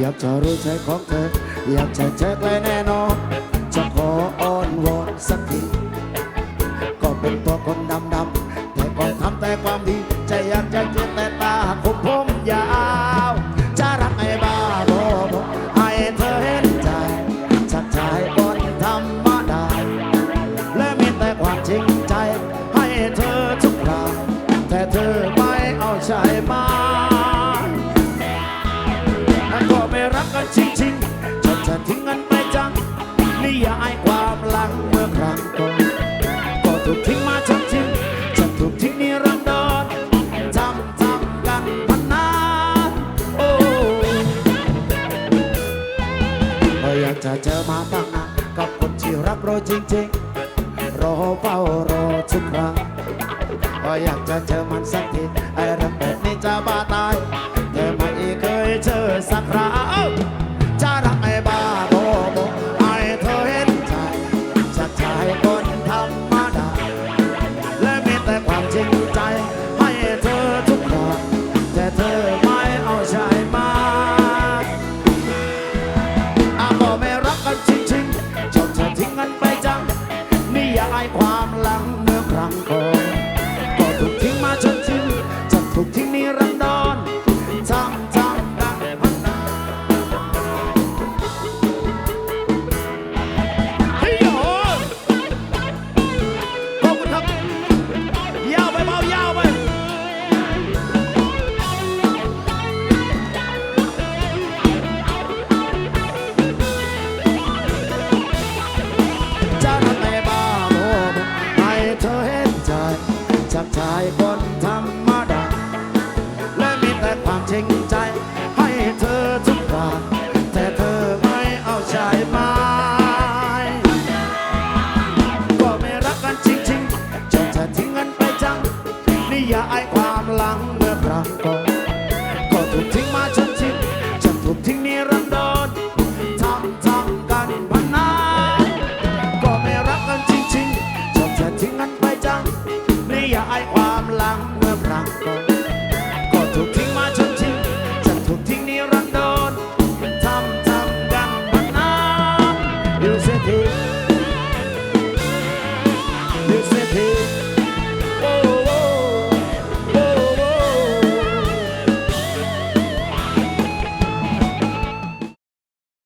อยากจะรู้ใจของเธอ อยากจะเจอใกล้แน่นอน จะขออ้อนวอนสักที ก็เป็นตัวคนดำดำแต่ก็ทำแต่ความดี ใจอยากจะเจอแต่ตาคมผมยาว จะรักไอ้บ้าบอบให้เธอเห็นใจชักชายคนธรรมดาและมีแต่ความจริงใจ ให้เธอทุกคราแต่เธอไม่เอาใจมา รักกันจริงๆจนจะทิ้งกันไปจังนิยายความหลังเมื่อครั้งก่อนก็ถูกทิ้งมาจากทิ้งจะถูกทิ้งนิรันดรทำทำกันพนนานโอ้ก็อยากจะเจอมาตั้งนานกับคนที่รักเราจริงๆ รอเฝ้ารอทุกครั้งก็อยากจะเจอมันสักทีไอ้รื่องแบบนี้จะบ้าตายแต่ไม่เคยเจอสักครั้งากชายคนธรรมดา และมีแต่ความจริงใจ ให้เธอทุกวันแต่เธอไม่เอาใจมาก็ไม่รักกันจริงๆจนเธอทิ้งกันไปจัง นี่อย่าอายความหลังเมื่อครั้ก่ อย่าอายความหลังเมื่อพรังก่